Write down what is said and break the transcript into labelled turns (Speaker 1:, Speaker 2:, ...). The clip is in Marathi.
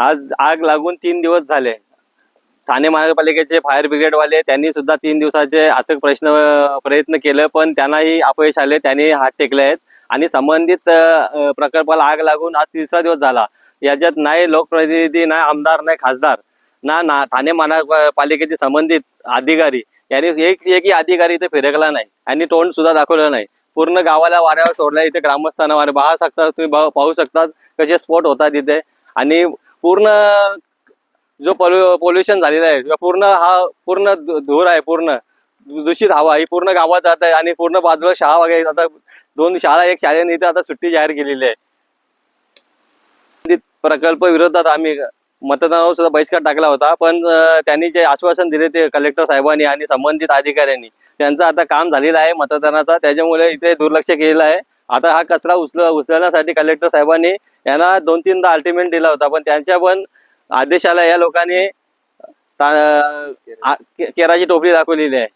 Speaker 1: आज आग लागून तीन दिवस झाले. ठाणे महानगरपालिकेचे फायर ब्रिगेडवाले त्यांनी सुद्धा तीन दिवसाचे अथक प्रश्न प्रयत्न केले पण त्यांनाही अपयश आले त्यांनी हात टेकले आहेत. आणि संबंधित प्रकल्पाला आग लागून आज तिसरा दिवस झाला. याच्यात नाही लोकप्रतिनिधी नाही आमदार नाही खासदार ना ना ठाणे महानगरपालिकेचे संबंधित अधिकारी. यांनी एक एकही अधिकारी इथे फिरकला नाही. आणि तोंड सुद्धा दाखवलं नाही. पूर्ण गावाला वाऱ्यावर सोडलं इथे ग्रामस्थांना वारे. पाहू शकता तुम्ही पाहू शकता कसे स्फोट होतात इथे. आणि पूर्ण जो पोल्युशन झालेला आहे किंवा पूर्ण हा पूर्ण धूर आहे पूर्ण दूषित हवा ही पूर्ण गावात जात आहे आणि पूर्ण बाजूला शाळा वगैरे आता दोन शाळा एक शाळेने इथे आता सुट्टी जाहीर केलेली आहे. प्रकल्प विरोधात आम्ही मतदानावर सुद्धा बहिष्कार टाकला होता पण त्यांनी जे आश्वासन दिले ते कलेक्टर साहेबांनी आणि संबंधित अधिकाऱ्यांनी त्यांचं आता काम झालेलं आहे मतदानाचा त्याच्यामुळे इथे दुर्लक्ष केलेलं आहे. आता हा कचरा उचल उचलण्यासाठी कलेक्टर साहेबांनी यांना दोन तीनदा अल्टिमेट दिला होता. पण त्यांच्या पण आदेशाला या लोकांनी केराची टोपली दाखवलेली आहे.